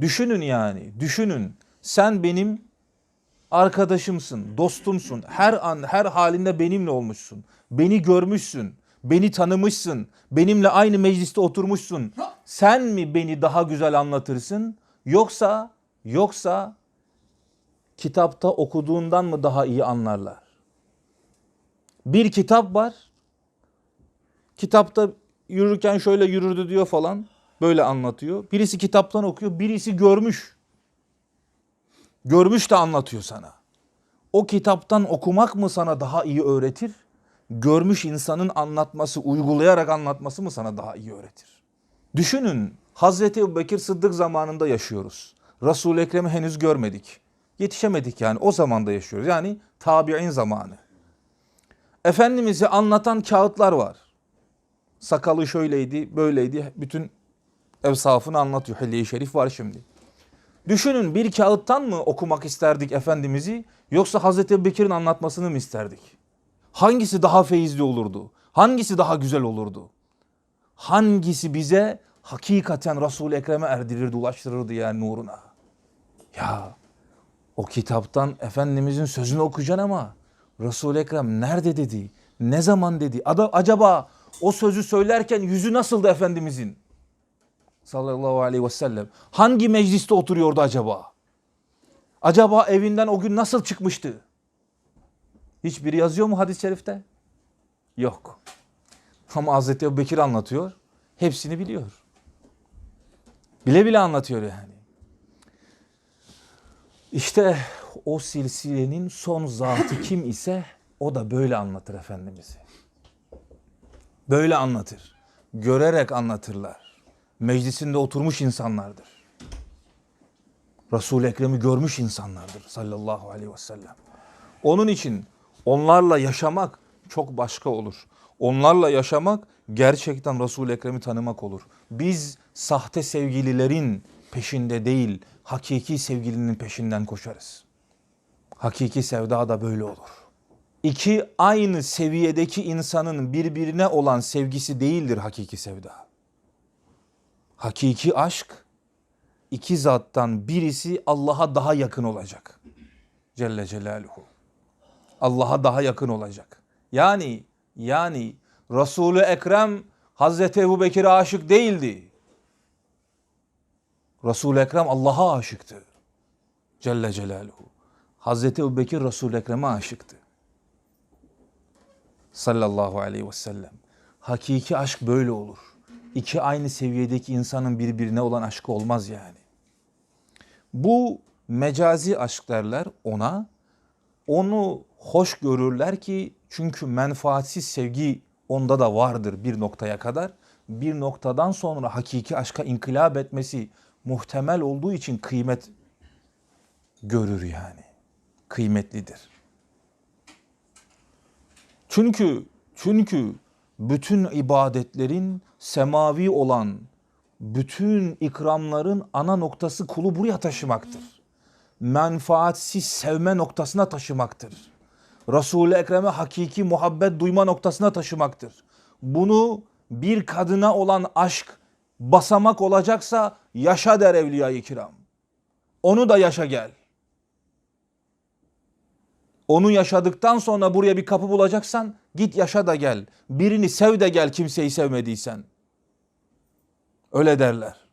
Düşünün yani, düşünün. Sen benim arkadaşımsın, dostumsun. Her an, her halinde benimle olmuşsun. Beni görmüşsün, beni tanımışsın. Benimle aynı mecliste oturmuşsun. Sen mi beni daha güzel anlatırsın? Yoksa, yoksa kitapta okuduğundan mı daha iyi anlarlar? Bir kitap var. Kitapta yürürken şöyle yürürdü diyor falan. Böyle anlatıyor. Birisi kitaptan okuyor, birisi görmüş. Görmüş de anlatıyor sana. O kitaptan okumak mı sana daha iyi öğretir? Görmüş insanın anlatması, uygulayarak anlatması mı sana daha iyi öğretir? Düşünün Hazreti Ebubekir Sıddık zamanında yaşıyoruz. Resul-i Ekrem'i henüz görmedik. Yetişemedik yani o zamanda yaşıyoruz. Yani tabi'in zamanı. Efendimiz'i anlatan kağıtlar var. Sakalı şöyleydi, böyleydi. Bütün evsafını anlatıyor. Hilye-i Şerif var şimdi. Düşünün bir kağıttan mı okumak isterdik Efendimiz'i yoksa Hazreti Ebubekir'in anlatmasını mı isterdik? Hangisi daha feyizli olurdu? Hangisi daha güzel olurdu? Hangisi bize hakikaten Resul-i Ekrem'e erdirirdi, ulaştırırdı yani nuruna? Ya o kitaptan Efendimizin sözünü okuyacaksın ama Resul-i Ekrem nerede dedi? Ne zaman dedi? Acaba o sözü söylerken yüzü nasıldı Efendimizin? Sallallahu aleyhi ve sellem. Hangi mecliste oturuyordu acaba? Acaba evinden o gün nasıl çıkmıştı? Hiçbiri yazıyor mu hadis-i şerifte? Yok. Ama Hazreti Ebubekir anlatıyor. Hepsini biliyor. Bile bile anlatıyor yani. İşte o silsilenin son zatı kim ise o da böyle anlatır Efendimiz'i. Böyle anlatır. Görerek anlatırlar. Meclisinde oturmuş insanlardır. Resul-i Ekrem'i görmüş insanlardır sallallahu aleyhi ve sellem. Onun için onlarla yaşamak çok başka olur. Onlarla yaşamak gerçekten Resul-i Ekrem'i tanımak olur. Biz sahte sevgililerin peşinde değil, hakiki sevgilinin peşinden koşarız. Hakiki sevda da böyle olur. İki aynı seviyedeki insanın birbirine olan sevgisi değildir hakiki sevda. Hakiki aşk iki zattan birisi Allah'a daha yakın olacak. Celle Celaluhu. Allah'a daha yakın olacak. Yani yani Resulü Ekrem Hazreti Ebu Bekir'e aşık değildi. Resul-i Ekrem Allah'a aşıktı. Celle Celaluhu. Hazreti Ebu Bekir Resul-i Ekrem'e aşıktı. Sallallahu aleyhi ve sellem. Hakiki aşk böyle olur. İki aynı seviyedeki insanın birbirine olan aşkı olmaz yani. Bu mecazi aşk derler ona. Onu hoş görürler ki çünkü menfaatsiz sevgi onda da vardır bir noktaya kadar. Bir noktadan sonra hakiki aşka inkılap etmesi muhtemel olduğu için kıymet görür yani. Kıymetlidir. Çünkü çünkü bütün ibadetlerin semavi olan bütün ikramların ana noktası kulu buraya taşımaktır. Menfaatsiz sevme noktasına taşımaktır. Resul-i Ekrem'e hakiki muhabbet duyma noktasına taşımaktır. Bunu bir kadına olan aşk basamak olacaksa yaşa der Evliya-i Kiram. Onu da yaşa gel. Onu yaşadıktan sonra buraya bir kapı bulacaksan git yaşa da gel. Birini sev de gel kimseyi sevmediysen. Öyle derler.